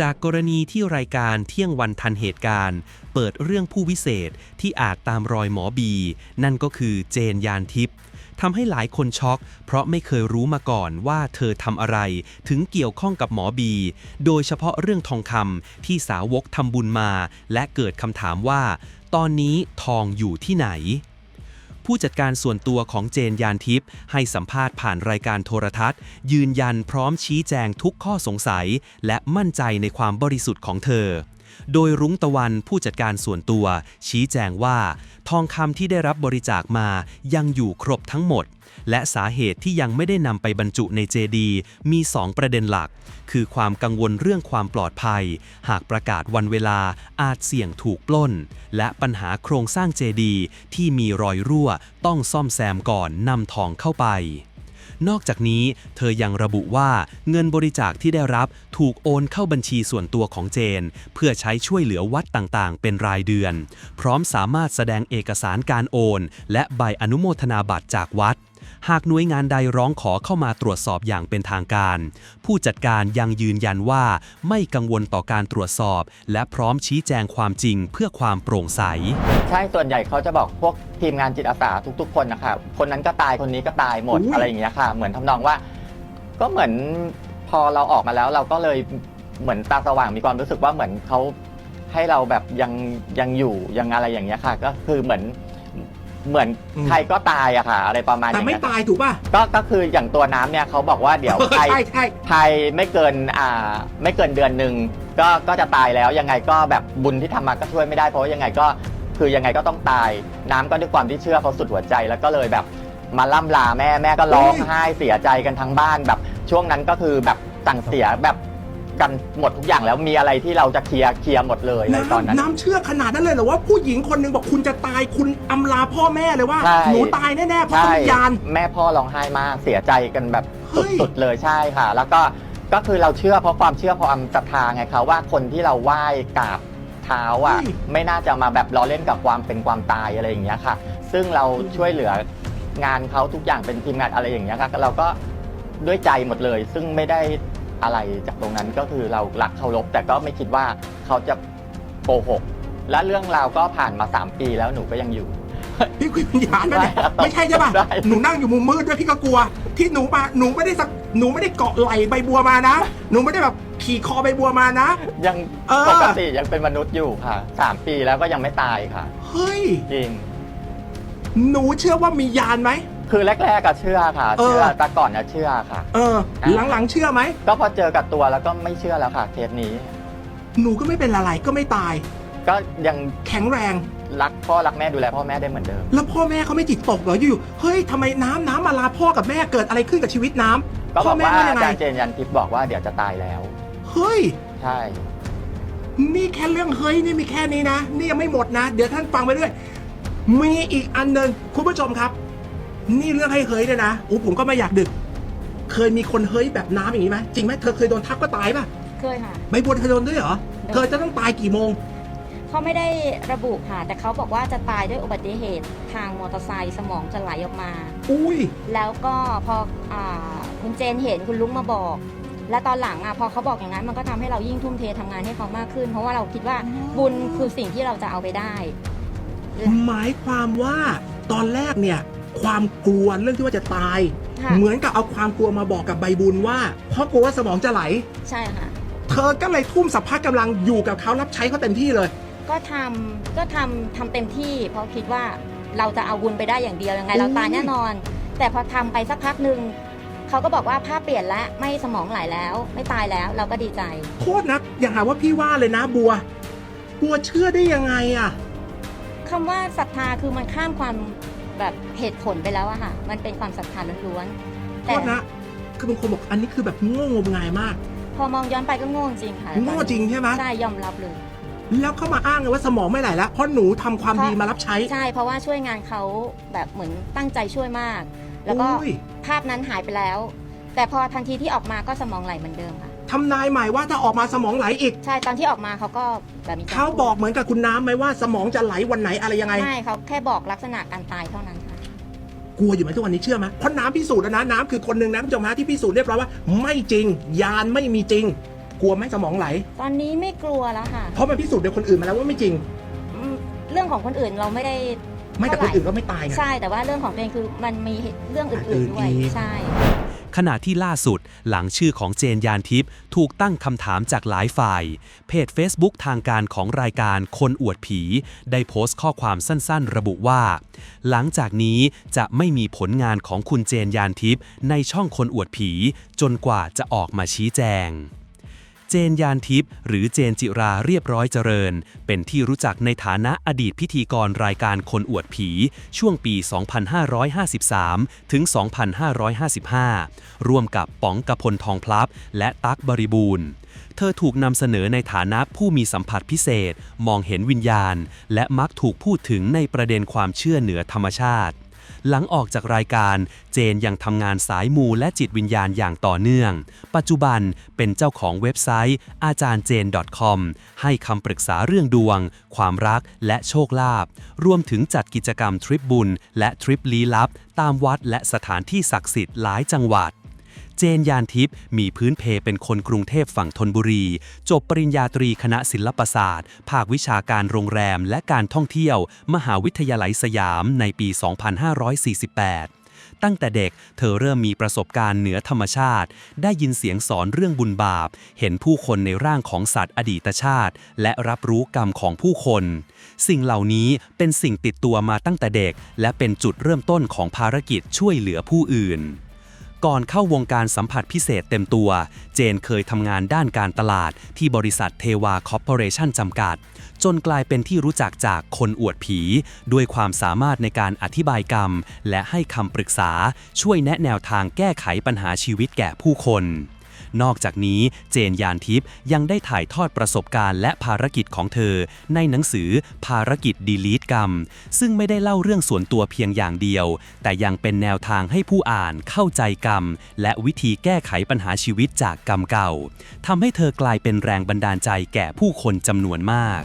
จากกรณีที่รายการเที่ยงวันทันเหตุการณ์ เปิดเรื่องผู้วิเศษที่อาจตามรอยหมอบี นั่นก็คือเจนยานทิพย์ทำให้หลายคนช็อก เพราะไม่เคยรู้มาก่อนว่าเธอทำอะไร ถึงเกี่ยวข้องกับหมอบี โดยเฉพาะเรื่องทองคำที่สาวกทำบุญมา และเกิดคำถามว่า ตอนนี้ทองอยู่ที่ไหน ผู้จัดการส่วนตัวของเจนยานทิพย์ให้สัมภาษณ์ผ่านรายการโทรทัศน์ ยืนยันพร้อมชี้แจงทุกข้อสงสัย และมั่นใจในความบริสุทธิ์ของเธอ โดยรุ้งตะวันผู้จัดการส่วนตัว ชี้แจงว่า ทองคำที่ได้รับบริจาคมายังอยู่ครบทั้งหมด และสาเหตุที่ยังไม่ได้นำไปบรรจุในเจดีมี 2 ประเด็นหลัก คือความกังวลเรื่องความปลอดภัย หากประกาศวันเวลาอาจเสี่ยงถูกปล้น และปัญหาโครงสร้างเจดีที่มีรอยรั่วต้องซ่อมแซมก่อนนำทองเข้าไป นอกจากนี้เธอยังระบุว่าเงินบริจาคที่ได้รับถูกโอนเข้าบัญชีส่วนตัวของเจน เพื่อใช้ช่วยเหลือวัดต่างๆ เป็นรายเดือน พร้อมสามารถแสดงเอกสารการโอน และใบอนุโมทนาบัตรจากวัด หากหน่วยงานใดร้องขอเข้ามาตรวจสอบอย่างเป็นทางการ ผู้จัดการยังยืนยันว่าไม่กังวลต่อการตรวจสอบ และพร้อมชี้แจงความจริงเพื่อความโปร่งใส ใช่ส่วนใหญ่เขาจะบอกพวกทีมงานจิตอาสาทุก ๆ คนนะคะคนนั้นก็ตายคนนี้ก็ตายหมดอะไรอย่างเงี้ยค่ะ เหมือนทำนองว่า ก็เหมือนพอเราออกมาแล้วเราก็เลยเหมือนตาสว่างมีความรู้สึกว่าเหมือนเขาให้เราแบบยังยังอยู่ยังอะไรอย่างเงี้ยค่ะ ก็คือเหมือน เหมือนอืม ใครก็ตายอะค่ะ อะไรประมาณอแต่ย่างไม่เงี้ยตายถูกป่ะก็ก็คืออย่างตัวน้ำเนี่ยเขาบอกว่าเดี๋ยวใคร ใช่ใช่ ภายไม่เกินอ่าไม่เกินเดือนหนึ่งก็ก็จะตายแล้วยังไงก็แบบบุญที่ทำมาก็ช่วยไม่ได้เพราะว่ายังไงก็คือยังไงก็ต้องตาย น้ำก็ด้วยความที่เชื่อเขาสุดหัวใจแล้วก็เลยแบบมาล่ำลาแม่แม่ก็ร้องไห้เสียใจกันทั้งบ้านแบบช่วงนั้นก็คือแบบสั่งเสียแบบ กันหมดทุกอย่างแล้วมีอะไรที่เราจะเคลียร์เคลียร์หมดเลยในตอนนั้น น้ำน้ำเชื่อขนาดนั้นเลยเหรอว่าผู้หญิงคนหนึ่งบอกคุณจะตายคุณอำลาพ่อแม่เลยว่าใช่ หนูตายแน่ๆเพราะเขาวิญญาณแม่พ่อร้องไห้มากเสียใจกันแบบเฮ้ย สุดๆเลยใช่ค่ะ แล้วก็ก็คือเราเชื่อเพราะความเชื่อความศรัทธาไงคะว่าคนที่เราไหว้กราบเท้าอะเฮ้ยไม่น่าจะมาแบบล้อเล่นกับความเป็นความตายอะไรอย่างเงี้ยค่ะ ซึ่งเราช่วยเหลืองานเขาทุกอย่างเป็นทีมงานอะไรอย่างเงี้ยค่ะเราก็ด้วยใจหมดเลย ซึ่งไม่ได้ อะไรจากตรงนั้นก็คือเรารักเคารพแต่ก็ไม่คิดว่าเขาจะโกหก และเรื่องราวก็ผ่านมาสามปีแล้วหนูก็ยังอยู่ พี่คุยวิญญาณนะเนี่ยได้ครับไม่ใช่ใช่ป่ะได้ หนูนั่งอยู่มุมมืดด้วยพี่ก็กลัว ที่หนูมาหนูไม่ได้สักหนูไม่ได้เกาะไหลใบบัวมานะ หนูไม่ได้แบบขี่คอใบบัวมานะ ยังเออ ปกติยังเป็นมนุษย์อยู่ค่ะสามปีแล้วก็ยังไม่ตายค่ะ เฮ้ย จริง หนูเชื่อว่ามียานไหม คือแรกๆก็เชื่อค่ะเออเชื่อแต่ก่อนจะเชื่อค่ะ เออ หลังๆเชื่อไหม ก็พอเจอกับตัวแล้วก็ไม่เชื่อแล้วค่ะเคสนี้ หนูก็ไม่เป็นอะไรก็ไม่ตาย ก็ยังแข็งแรง รักพ่อรักแม่ดูแลพ่อแม่ได้เหมือนเดิม แล้วพ่อแม่เขาไม่จิตตกเหรออยู่ๆเฮ้ยทำไมน้ำน้ำมาลาพ่อกับแม่เกิดอะไรขึ้นกับชีวิตน้ำก็พ่บออกแม่ว่าว่ายัอางไง จารย์เจนยันทิพย์บอกว่าเดี๋ยวจะตายแล้ว เฮ้ย ใช่ นี่แค่เรื่องเฮ้ยนี่มีแค่นี้นะ นี่ยังไม่หมดนะ เดี๋ยวท่านฟังไปเรื่อยมีอีกอันหนึ่งคุณผู้ชมครับ นี่เรื่องให้เฮ้ยเนี่ยนะโอ้ผมก็ไม่อยากดึก เคยมีคนเฮ้ยแบบน้ำอย่างนี้ไหมจริงไหมเธอเคยโดนทักก็ตายป่ะเคยค่ะ ใบบัวเธอโดนด้วยเหรอเธอจะต้องตายกี่โมงเขาไม่ได้ระบุค่ะ แต่เขาบอกว่าจะตายด้วยอุบัติเหตุทางมอเตอร์ไซค์สมองจะไหลออกมา อุ้ย แล้วก็พออาคุณเจนเห็นคุณลุงมาบอก และตอนหลังอะพอเขาบอกอย่างนั้นมันก็ทำให้เรายิ่งทุ่มเททำงานให้เขามากขึ้น เพราะว่าเราคิดว่าบุญคือสิ่งที่เราจะเอาไปได้ หมายความว่าตอนแรกเนี่ย ความกลัวเรื่องที่ว่าจะตาย ค่ะ เหมือนกับเอาความกลัวมาบอกกับใบบุญว่าเพราะกลัวว่าสมองจะไหล ใช่ค่ะ เธอก็เลยทุ่มสัพพะกำลังอยู่กับเขารับใช้เขาเต็มที่เลย ก็ทำก็ทำทำเต็มที่ เพราะคิดว่าเราจะเอาบุญไปได้อย่างเดียวยังไง เราตายแน่นอน แต่พอทำไปสักพักหนึ่งเขาก็บอกว่าภาพเปลี่ยนแล้วไม่สมองไหลแล้ว ไม่ตายแล้วเราก็ดีใจ โทษนะอย่าหาว่าพี่ว่าเลยนะบัว บัวเชื่อได้ยังไงอะ คำว่าศรัทธาคือมันข้ามความ แบบเหตุผลไปแล้วอะค่ะ มันเป็นความศรัทธาล้วนๆโทแต่ษนะ คือบางคนบอกอันนี้คือแบบโง่งมงายมาก พอมองย้อนไปก็โง่จริงค่ะโง่จริงใช่ไหม ใช่ยอมรับเลย แล้วเขามาอ้างเลยว่าสมองไม่ไหลแล้ว เพราะหนูทำความดีมารับใช้ ใช่เพราะว่าช่วยงานเขาแบบเหมือนตั้งใจช่วยมาก แล้วก็โอ้ย ภาพนั้นหายไปแล้ว แต่พอทันทีที่ออกมาก็สมองไหลเหมือนเดิมค่ะ ทำนายใหม่ว่าถ้าออกมาสมองไหลอีก ใช่ตอนที่ออกมาเขาก็แบบมีรเขาบอกเหมือนกับคุณน้ำไหมว่าสมองจะไหลวันไหนอะไรยังไง ไม่เขาแค่บอกลักษณะการตายเท่านั้นค่ะกลัวอยู่ไหมทุกวันนี้เชื่อไหมเพราะน้ำพิสูจน์แล้วนะน้ำคือคนหนึ่งนะคุณผู้ชมฮะที่พิสูจน์เรียบร้อยว่าไม่จริง ยานไม่มีจริง กลัวไหมสมองไหล ตอนนี้ไม่กลัวแล้วค่ะ เพราะมันพิสูจน์โดยคนอื่นมาแล้วว่าไม่จริงอืมเรื่องของคนอื่นเราไม่ได้ไม่แต่คนอื่นก็ไม่ตายไงใช่แต่ว่าเรื่องของตัวเองคือมันมีเรื่องอื่นๆด้วยอื่นอีกใช่ ขณะที่ล่าสุดหลังชื่อของเจนยานทิพย์ถูกตั้งคำถามจากหลายฝ่าย เพจ Facebook ทางการของรายการคนอวดผี ได้โพสต์ข้อความสั้นๆ ระบุว่า หลังจากนี้จะไม่มีผลงานของคุณเจนยานทิพย์ในช่องคนอวดผี จนกว่าจะออกมาชี้แจง เจนยานทิพย์หรือเจนจิราเรียบร้อยเจริญ เป็นที่รู้จักในฐานะอดีตพิธีกรรายการคนอวดผี ช่วงปี 2553 ถึง 2555 ร่วมกับป๋องกพลทองพลับ และตั๊กบริบูรณ์ เธอถูกนำเสนอในฐานะผู้มีสัมผัสพิเศษ มองเห็นวิญญาณ และมักถูกพูดถึงในประเด็นความเชื่อเหนือธรรมชาติ หลังออกจากรายการ เจนยังทำงานสายมูและจิตวิญญาณอย่างต่อเนื่อง ปัจจุบันเป็นเจ้าของเว็บไซต์ อาจารย์เจน .com ให้คำปรึกษาเรื่องดวง ความรักและโชคลาภ รวมถึงจัดกิจกรรมทริปบุญ และทริปลี้ลับ ตามวัดและสถานที่ศักดิ์สิทธิ์หลายจังหวัด เจนยานทิพย์มีพื้นเพเป็นคนกรุงเทพฝั่งธนบุรี จบปริญญาตรีคณะศิลปศาสตร์ ภาควิชาการโรงแรมและการท่องเที่ยว มหาวิทยาลัยสยามในปี 2548ตั้งแต่เด็กเธอเริ่มมีประสบการณ์เหนือธรรมชาติ ได้ยินเสียงสอนเรื่องบุญบาป เห็นผู้คนในร่างของสัตว์อดีตชาติ และรับรู้กรรมของผู้คน สิ่งเหล่านี้เป็นสิ่งติดตัวมาตั้งแต่เด็ก และเป็นจุดเริ่มต้นของภารกิจช่วยเหลือผู้อื่น ก่อนเข้าวงการสัมผัสพิเศษเต็มตัว เจนเคยทำงานด้านการตลาดที่บริษัทเทวาคอร์ปอเรชั่นจำกัด จนกลายเป็นที่รู้จักจากคนอวดผี ด้วยความสามารถในการอธิบายกรรม และให้คำปรึกษาช่วยแนะแนวทางแก้ไขปัญหาชีวิตแก่ผู้คน นอกจากนี้เจนยานทิพย์ยังได้ถ่ายทอดประสบการณ์และภารกิจของเธอ ในหนังสือภารกิจดีลีทกรรม ซึ่งไม่ได้เล่าเรื่องส่วนตัวเพียงอย่างเดียว แต่ยังเป็นแนวทางให้ผู้อ่านเข้าใจกรรม และวิธีแก้ไขปัญหาชีวิตจากกรรมเก่าทำให้เธอกลายเป็นแรงบันดาลใจแก่ผู้คนจำนวนมาก